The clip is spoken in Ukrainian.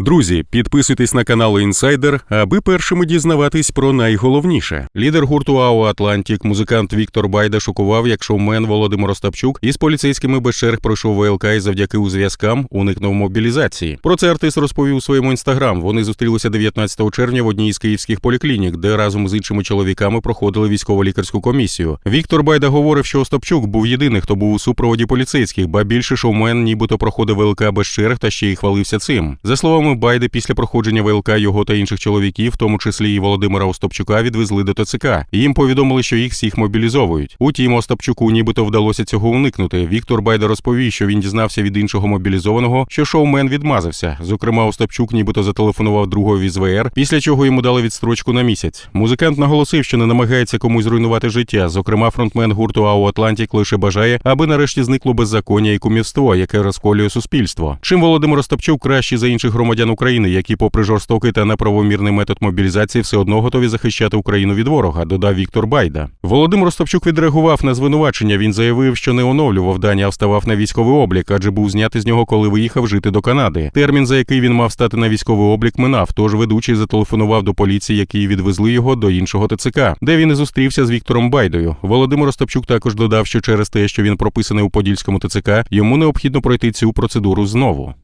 Друзі, підписуйтесь на канал Інсайдер, аби першими дізнаватись про найголовніше. Лідер гурту АО Атлантік, музикант Віктор Байда шокував, як шоумен Володимир Остапчук із поліцейськими без черг пройшов ВЛК і завдяки узв'язкам уникнув мобілізації. Про це артист розповів у своєму інстаграм. Вони зустрілися 19 червня в одній із київських поліклінік, де разом з іншими чоловіками проходили військово-лікарську комісію. Віктор Байда говорив, що Остапчук був єдиний, хто був у супроводі поліцейських, ба більше шоумен нібито проходив ВЛК без черг та ще й хвалився цим. За словами Байди, після проходження ВЛК його та інших чоловіків, в тому числі і Володимира Остапчука, відвезли до ТЦК. Їм повідомили, що їх всіх мобілізовують. Утім, Остапчуку нібито вдалося цього уникнути. Віктор Байда розповів, що він дізнався від іншого мобілізованого, що шоумен відмазався. Зокрема, Остапчук нібито зателефонував другові з ВР, після чого йому дали відстрочку на місяць. Музикант наголосив, що не намагається комусь зруйнувати життя. Зокрема, фронтмен гурту АО Атлантік лише бажає, аби нарешті зникло беззаконня і кумівство, яке розколює суспільство. Чим Володимир Остапчук кращий за інших громадян України, які, попри жорстокий та неправомірний метод мобілізації, все одно готові захищати Україну від ворога, додав Віктор Байда. Володимир Остапчук відреагував на звинувачення. Він заявив, що не оновлював дані, а вставав на військовий облік, адже був знятий з нього, коли виїхав жити до Канади. Термін, за який він мав стати на військовий облік, минав. Тож ведучий зателефонував до поліції, які відвезли його до іншого ТЦК, де він і зустрівся з Віктором Байдою. Володимир Остапчук також додав, що через те, що він прописаний у Подільському ТЦК, йому необхідно пройти цю процедуру знову.